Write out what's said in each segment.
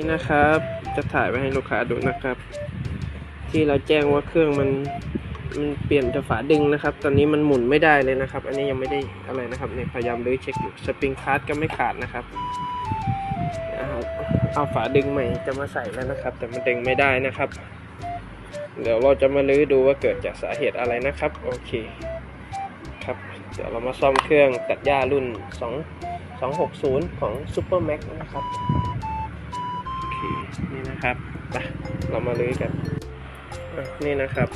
นี่นะครับจะถ่ายไว้ให้ลูกค้าดูนะครับ ที่เราแจ้งว่าเครื่องมันมันเปลี่ยนจากฝาดึงนะครับ ตอนนี้มันหมุนไม่ได้เลยนะครับ อันนี้ยังไม่ได้อะไรนะครับเนี่ยพยายามรื้อเช็คอยู่สปริงคาร์ดก็ไม่ขาดนะครับนะครับเอาฝาดึงใหม่จะมาใส่แล้วนะครับ แต่มันดึงไม่ได้นะครับ เดี๋ยวเราจะมาลื้อดูว่าเกิดจากสาเหตุอะไรนะครับ โอเคครับ เดี๋ยวเรามาซ่อมเครื่องตัดหญ้ารุ่น 2 260 ของ Super Max นะครับ นี่นะครับไปเรามาลื้อกันนี่นะครับ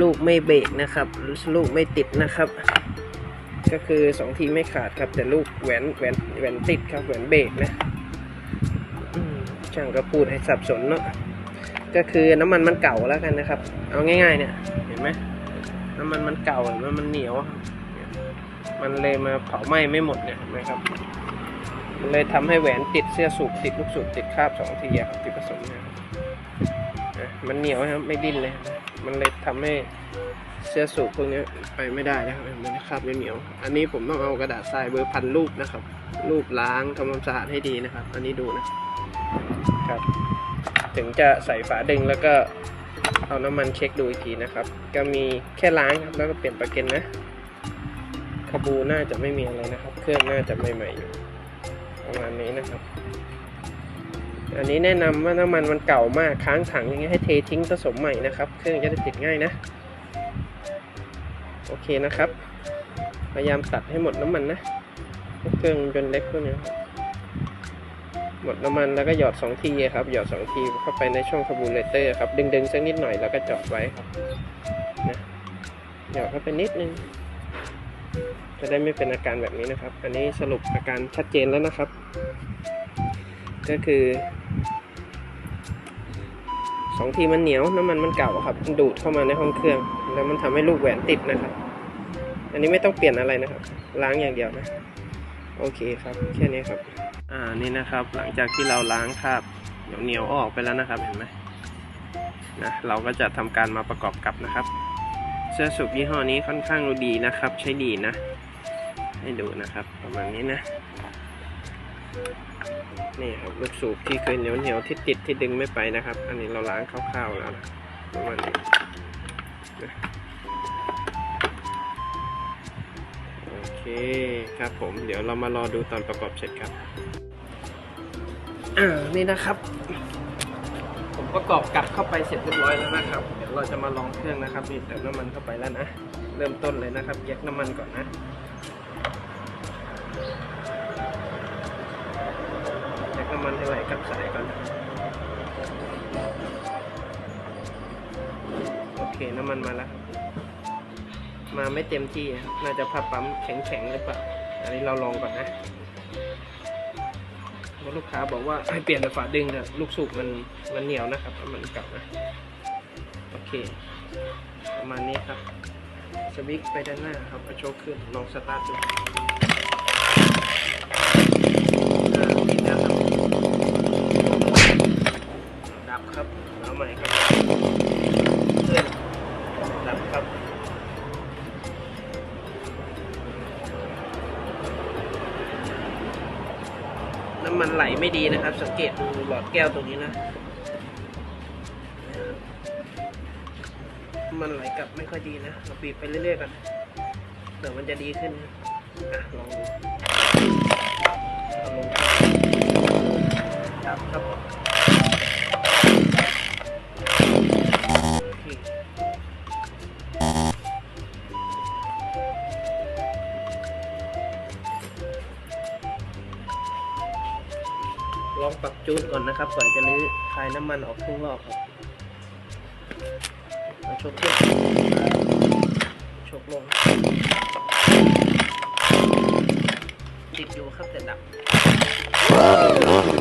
ลูกไม่เบรกนะครับ ลูกไม่ติดนะครับ ก็คือสองทีไม่ขาดครับ แต่ลูกแหวนแหวนแหวนติดครับแหวนเบรกนะช่างก็พูดให้สับสนเนาะก็คือน้ำมันมันเก่าแล้วกันนะครับ เอาง่าย ๆ เนี่ยเห็นไหมน้ำมันมันเก่าเห็นไหมมันเหนียว มันเลยมาเผาไหม้ไม่หมดเนี่ยเห็นไหมครับ มันเลยทำให้แหวนติดเสื้อสูบติดลูกสูบติดคราบสองทีครับที่ผสมเนี่ยครับอะมันเหนียวครับไม่ดิ้นเลยมันเลยทำให้เสื้อสูบพวกนี้ไปไม่ได้นะครับมันคราบเหนียวๆอันนี้ผมต้องเอากระดาษทรายเบอร์พันรูปนะครับรูปล้างทำความสะอาดให้ดีนะครับ อันนี้ดูนะครับ ถึงจะใส่ฝาดึงแล้วก็เอาน้ำมันเช็คดูอีกทีนะครับ ก็มีแค่ล้างแล้วก็เปลี่ยนประเกันนะคาบูน่าจะไม่มีอะไรนะครับ เครื่องน่าจะใหม่ๆอยู่ ประมาณนี้นะครับ อันนี้แนะนำว่าน้ำมันมันเก่ามากค้างถังอย่างเงี้ยให้เททิ้งผสมใหม่นะครับ เครื่องจะได้ติดง่ายนะ โอเคนะครับ พยายามตัดให้หมดน้ำมันนะ เครื่องยนต์เล็กพวกเนี้ยครับหมดน้ำมันแล้วก็หยอดสองทีครับ หยอดสองทีเข้าไปในช่องคาร์บูเรเตอร์ครับ ดึงๆสักนิดหน่อยแล้วก็จอดไว้ครับนะหยอดเข้าไปนิดนึง จะได้ไม่เป็นอาการแบบนี้นะครับ อันนี้สรุปอาการชัดเจนแล้วนะครับ ก็คือสองทีมันเหนียวน้ำมันมันเก่าครับมันดูดเข้ามาในห้องเครื่อง แล้วมันทำให้ลูกแหวนติดนะครับ อันนี้ไม่ต้องเปลี่ยนอะไรนะครับ ล้างอย่างเดียวนะ โอเคครับแค่นี้ครับ อ่านี่นะครับ หลังจากที่เราล้างคราบเหนียวๆออกไปแล้วนะครับเห็นไหมนะเราก็จะทำการมาประกอบกับนะครับ เสื้อสูบยี่ห้อนี้ค่อนข้างดีนะครับ ใช้ดีนะ ให้ดูนะครับ ประมาณนี้นะ นี่ครับลูกสูบที่เคยเหนียวเหนียวๆที่ติดที่ดึงไม่ไปนะครับ อันนี้เราล้างคร่าวๆแล้วนะประมาณนี้โอเคครับผมเดี๋ยวเรามารอดูตอนประกอบเสร็จครับอ่านี่นะครับ ผมประกอบกลับเข้าไปเสร็จเรียบร้อยแล้วนะครับ เดี๋ยวเราจะมาลองเครื่องนะครับนี่เติมน้ำมันเข้าไปแล้วนะ เริ่มต้นเลยนะครับแยกน้ำมันก่อนนะ แยกน้ำมันให้ไหลกับสายก่อน โอเคน้ำมันมาแล้ว มาไม่เต็มที่ น่าจะพับปั๊มแข็งๆหรือเปล่า อันนี้เราลองก่อนนะแล้วลูกค้าบอกว่าให้เปลี่ยนเป็นฝาดึงเถอะลูกสูบมันมันเหนียวนะครับมันเก่านะโอเค ประมาณนี้ครับสวิตช์ไปด้านหน้าครับเอาโชคขึ้นลองสตาร์ทดู น้ำมันไหลไม่ดีนะครับ สังเกตดูหลอดแก้วตรงนี้นะมันไหลกลับไม่ค่อยดีนะเราบีบไปเรื่อยๆกันเดี๋ยวมันจะดีขึ้นอะลองดูเอาลงครับครับ ลองปรับจูนก่อนนะครับ ก่อนจะลื้อคลายน้ำมันออกทุ่งรอบครับเอาชกขึ้นชกลง ติดอยู่ครับแต่ดับ โ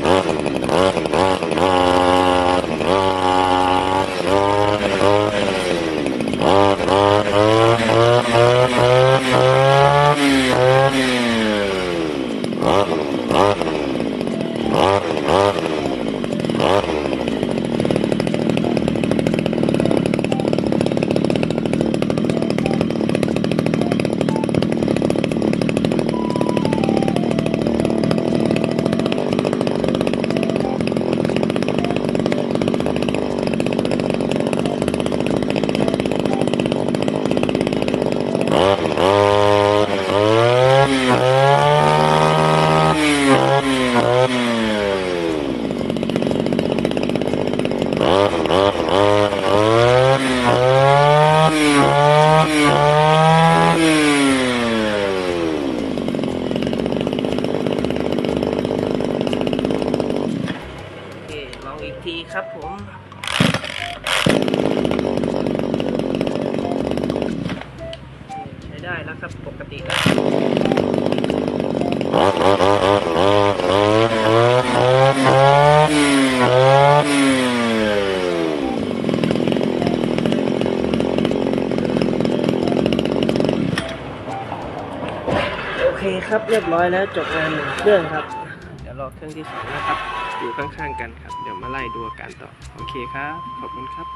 ครับผม ใช้ได้แล้วครับ ปกติแล้วโอเคครับเรียบร้อยแล้วจบงานหนึ่งเครื่องครับ เดี๋ยวรอเครื่องที่สองนะครับ อยู่ข้างๆกันครับ เดี๋ยวมาไล่ดูอาการต่อ โอเคครับ ขอบคุณครับ